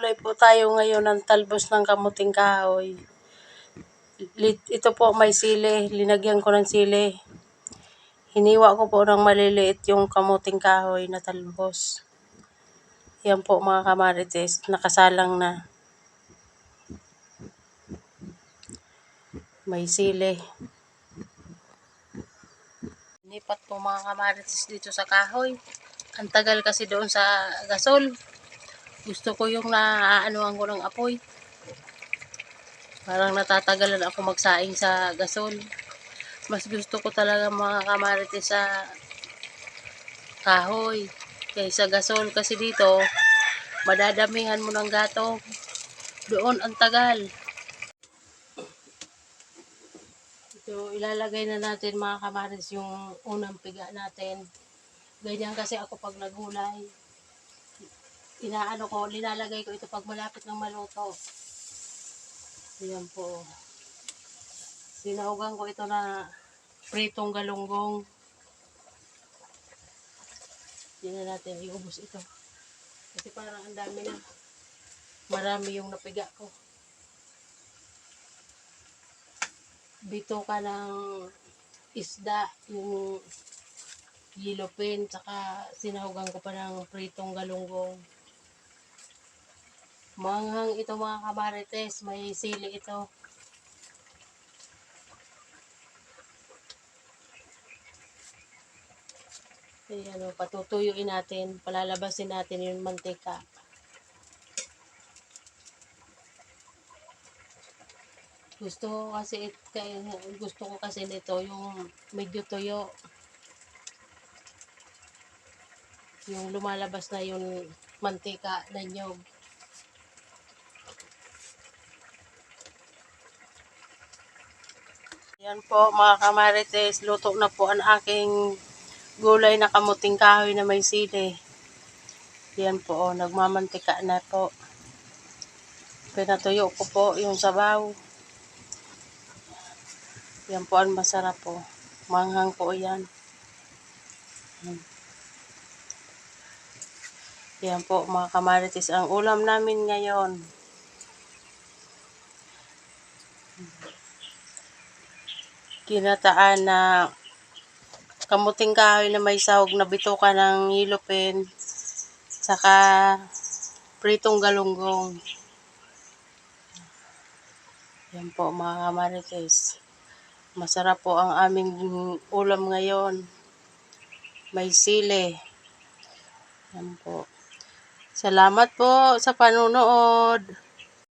Gugulay po tayo ngayon ng talbos ng kamuting kahoy. Ito po may sili, linagyan ko ng sili. Hiniwa ko po ng maliliit yung kamuting kahoy na talbos. Yan po mga kamarites, nakasalang na. May sili. Nipat po mga kamarites dito sa kahoy. Ang tagal kasi doon sa gasol. Gusto ko yung naaanuhan ko ng apoy. Parang natatagalan ako magsaing sa gasol. Mas gusto ko talaga mga kamarites sa kahoy kaysa gasol kasi dito madadamihan mo ng gatong. Doon ang tagal. Ito, ilalagay na natin mga kamaris yung unang piga natin. Ganyan kasi ako pag nagulay. Inaano ko, linalagay ko ito pag malapit ng maluto. Ayan po. Sinahugan ko ito na pritong galunggong. Hindi na natin iubos ito. Kasi parang ang dami na. Marami yung napiga ko. Bito ka ng isda, yung yellow pin, tsaka sinahugan ko pa ng pritong galunggong. Manghang ito mga kamarites, may sili ito. Ayan o, patutuyuin natin, palalabasin natin yung mantika. Gusto ko kasi gusto ko kasi nito yung medyo tuyo. Yung lumalabas na yung mantika na nyog. Yan po mga kamarites, luto na po ang aking gulay na kamuting kahoy na may sili. Yan po, oh, nagmamantika na po. Pinatuyo ko po yung sabaw. Yan po ang masarap po. Manghang po yan. Yan po mga kamarites, ang ulam namin ngayon. Kinataan na kamuting kahoy na may sahog na bituka ng yellow saka pritong galunggong. Yan po mga kamarites. Masarap po ang aming ulam ngayon. May sili. Yan po. Salamat po sa panunood.